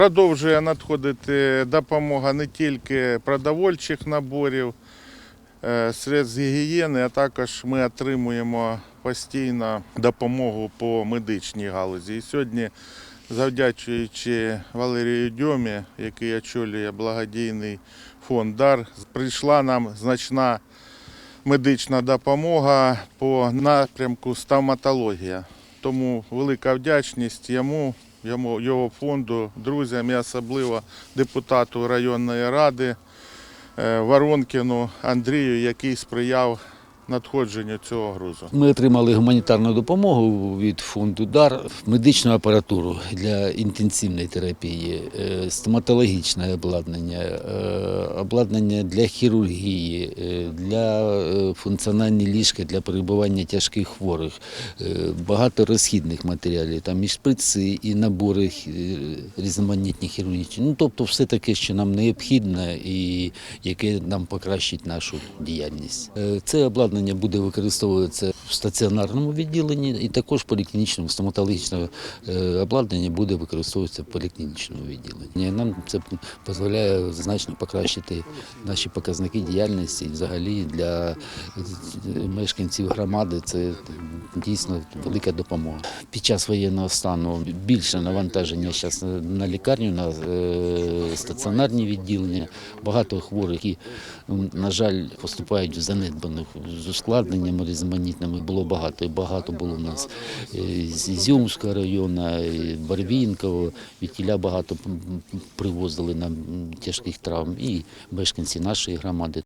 Продовжує надходити допомога не тільки продовольчих наборів, е, средств гігієни, а також ми отримуємо постійно допомогу по медичній галузі. І сьогодні, завдячуючи Валерію Дьомі, який очолює благодійний фонд Дар, прийшла нам значна медична допомога по напрямку стоматологія. Тому велика вдячність йому, йому його фонду, друзям і особливо депутату районної ради е, Воронкіну Андрію, який сприяв надходженню цього грузу. Ми отримали гуманітарну допомогу від фонду ДАР, медичну апаратуру для інтенсивної терапії, е, стоматологічне обладнання, е, обладнання для хірургії, е, для е, функціональні ліжка для перебування тяжких хворих, е, багато розхідних матеріалів, там і шприци, і набори різноманітні хірургічні. Ну, тобто все таке, що нам необхідно і яке нам покращить нашу діяльність. Це обладнання буде використовуватися в стаціонарному відділенні і також поліклінічному стоматологічне обладнання буде використовуватися в поліклінічному відділенні. Нам це дозволяє значно покращити наші показники діяльності і взагалі для е, мешканців громади це дійсно велика допомога. Під час воєнного стану більше навантаження зараз на лікарню, на е, стаціонарні відділення. Багато хворих, які, на жаль, поступають в занедбаних з ускладненнями різноманітними. Було багато. І багато було у нас е, з Ізюмського району, і Барвінково. відтіля багато привозили нам тяжких травм і мешканці нашої громади.